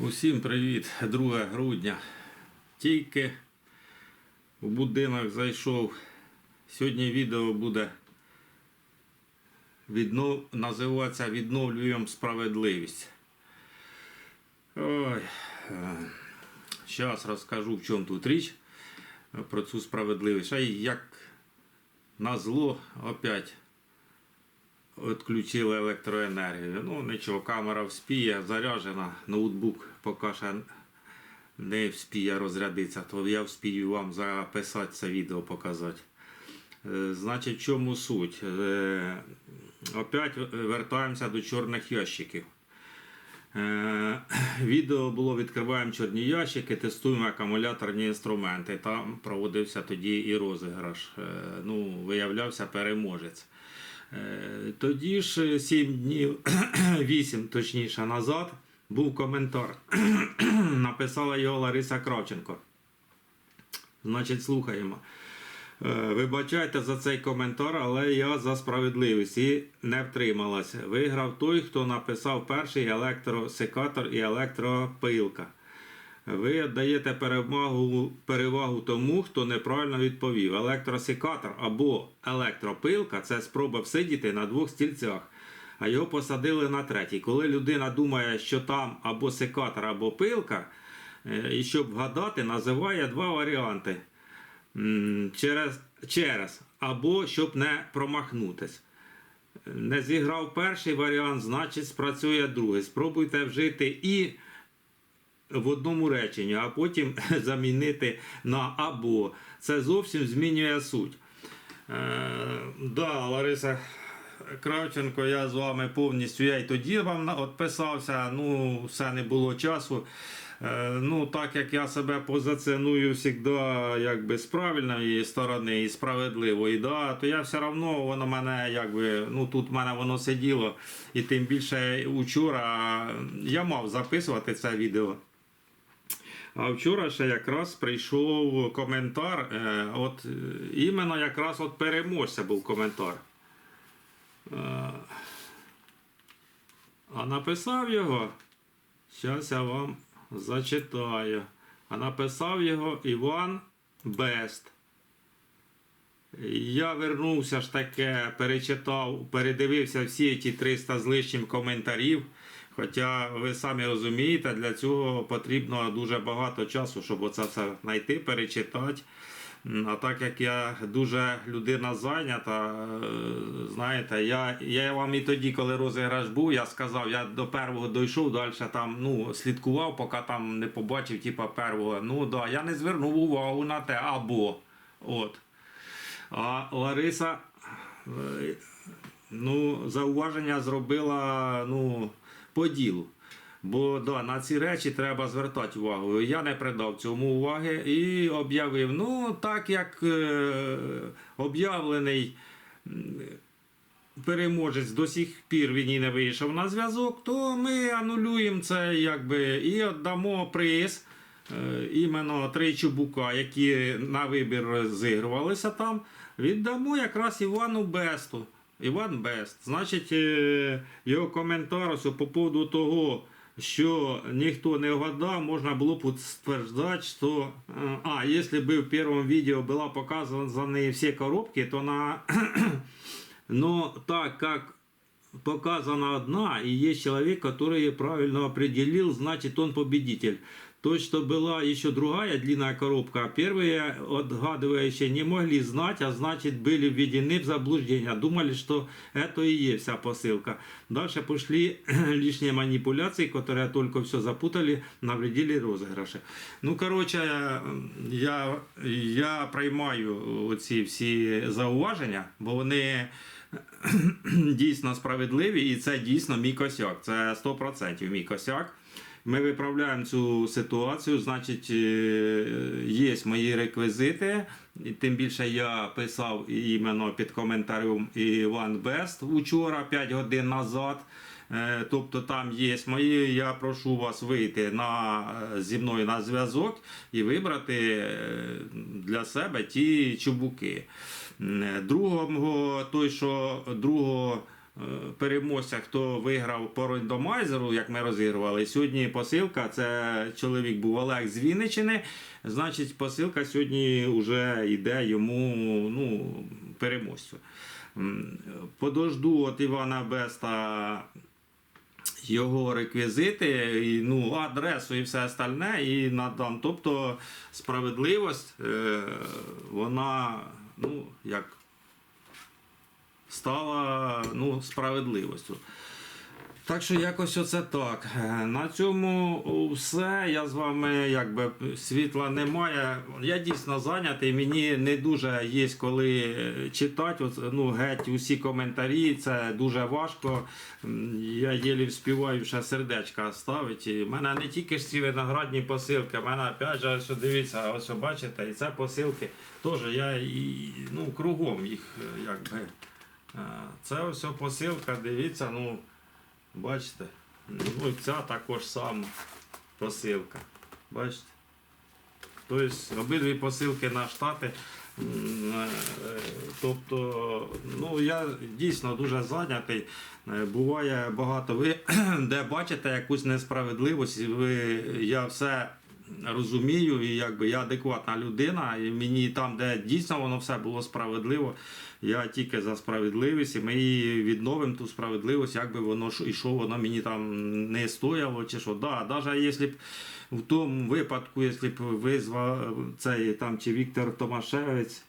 Усім привіт, 2 грудня. Тільки в будинок зайшов. Сьогодні відео буде віднов... називатися Відновлюємо справедливість. Ой. Зараз розкажу, в чому тут річ е, про цю справедливість. А як на зло опять відключили електроенергію. Ну нічого, камера вспіє, заряджена, ноутбук поки ще не вспіє розрядитися, то я вспію вам записати це відео, показати. Е, Значить, в чому суть? Е, Опять вертаємося до чорних ящиків. Е, Відео було відкриваємо чорні ящики, тестуємо акумуляторні інструменти. Там проводився тоді і розіграш. Ну, виявлявся переможець. Е, Тоді ж 7 днів, 8 точніше назад, був коментар. Написала його Лариса Кравченко. Значить, слухаємо. Е, Вибачайте за цей коментар, але я за справедливість і не втрималася. Виграв той, хто написав перший електросекатор і електропилка. Ви даєте перевагу, перевагу тому, хто неправильно відповів. Електросекатор або електропилка це спроба всидіти на двох стільцях, а його посадили на третій. Коли людина думає, що там або секатор, або пилка, е, і щоб вгадати, називає два варіанти. Через, через або щоб не промахнутись. Не зіграв перший варіант, значить спрацює другий. Спробуйте вжити і в одному реченні, а потім замінити на або. Це зовсім змінює суть. Е, да, Лариса Кравченко, я з вами повністю. Я й тоді вам відписався, ну, все не було часу. Е, ну, так як я себе позиціоную завжди якби з правильної сторони і справедливої, да, то я все одно воно мене якби, ну тут в мене воно сиділо. І тим більше учора я мав записувати це відео. А вчора ще якраз прийшов коментар. Е, от е, іменно якраз от переможця був коментар. Е, а написав його. Зараз я вам зачитаю. А написав його Іван Бест. Я вернувся ж таке, перечитав, передивився всі ті 300 з лишнім коментарів. Хоча ви самі розумієте, для цього потрібно дуже багато часу, щоб оце все знайти, перечитати. А так як я дуже людина зайнята, е, знаєте, я, я вам і тоді, коли розіграш був, я сказав, я до первого дійшов, далі там ну, слідкував, поки там не побачив, типа первого. Ну да, я не звернув увагу на те або. От. А Лариса е, ну, зауваження зробила ну, по ділу. Бо да, на ці речі треба звертати увагу. Я не придав цьому уваги і об'явив. Ну, так як е, об'явлений переможець до сих пір він і не вийшов на зв'язок, то ми анулюємо це якби, і віддамо приз. е, Іменно три чубука, які на вибір розігрувалися там, віддамо якраз Івану Бесту. Іван Бест. Значить, е, його коментар по поводу того, що ніхто не вгадав, можна було б стверджувати, що е, а, якщо б в першому відео була показані всі коробки, то на но так как показана одна, и есть человек, который ее правильно определил, значит он победитель То, что была еще другая длинная коробка, а первые отгадывающие не могли знать, а значит были введены в заблуждение. Думали, что это и есть вся посылка. Дальше пошли лишние манипуляции, которые только все запутали, навредили розыгрыши. Ну, короче, я, я приймаю оці всі зауваження, бо вони дійсно справедливі, і це дійсно мій косяк. Це 100% мій косяк. Ми виправляємо цю ситуацію, значить, е, є мої реквізити. Тим більше я писав іменно під коментарем Іван Бест учора, 5 годин назад. Е, Тобто там є мої. Я прошу вас вийти на, е, зі мною на зв'язок і вибрати для себе ті чубуки. Другого, той, що другого переможця, хто виграв по рандомайзеру, як ми розігрували. Сьогодні посилка. Це чоловік був Олег з Вінничини. Значить, посилка сьогодні вже йде йому ну, переможцю. Подожду от Івана Беста його реквізити, і, ну, адресу і все остальне, і надам. Тобто справедливість, е, вона, ну, як стала ну, справедливістю. Так що якось оце так. Е, На цьому все. Я з вами якби світла немає. Я дійсно зайнятий. Мені не дуже є коли е, читати. Ну, геть усі коментарі. Це дуже важко. Я єлі вспіваю ще сердечка ставити. У мене не тільки ж ці виноградні посилки, у мене опять же, ось дивіться, ось бачите, і це посилки. Теж я і ну, кругом їх е, якби. Е, Це ось посилка, дивіться, ну. Бачите? Ну, і ця також сама посилка. Бачите? Тобто обидві посилки на Штати. Е, Тобто, ну я дійсно дуже зайнятий. Е, Буває багато ви, де бачите якусь несправедливість, ви, я все розумію, і якби я адекватна людина, і мені там, де дійсно воно все було справедливо, я тільки за справедливість, і ми відновимо ту справедливість, як би воно і що воно мені там не стояло, чи що. Да, навіть якщо б в тому випадку, якщо б визвав цей там чи Віктор Томашевець.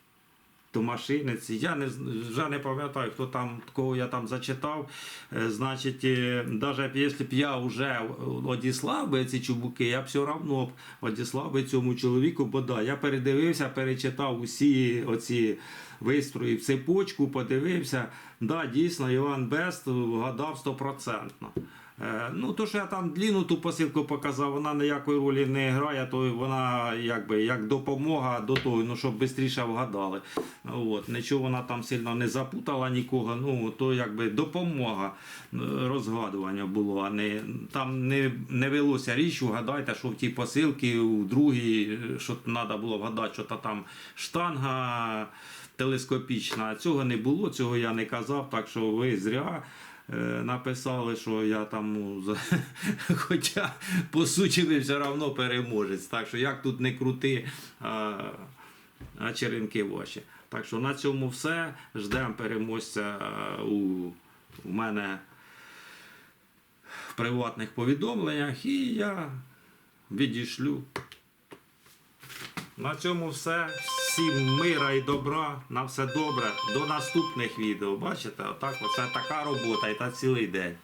Томашинець, я не вже не пам'ятаю, хто там кого я там зачитав. Е, Значить, навіть якщо б я вже одіслав би ці чубуки, я б все одно б одіслав би цьому чоловіку, бо да, я передивився, перечитав усі оці в цепочку, подивився. Да, дійсно, Іван Бест вгадав стопроцентно. Е, Ну, то, що я там длінну ту посилку показав, вона ніякої ролі не грає, то вона якби як допомога до того, ну, щоб швидше вгадали. От, нічого вона там сильно не запутала нікого, ну, то якби допомога е, розгадування було, а не там не, не велося річ, вгадайте, що в тій посилці, у другій, е, що треба було вгадати, що там штанга телескопічна. Цього не було, цього я не казав, так що ви зря. Е, Написали, що я там, ну, хоча по суті ви все одно переможець. Так що як тут не крути, а, а черенки ваші. Так що на цьому все. Ждемо переможця е, у, у мене в приватних повідомленнях і я відійшлю. На цьому все. Всім мира і добра. На все добре. До наступних відео. Бачите, отак, оце така робота і та цілий день.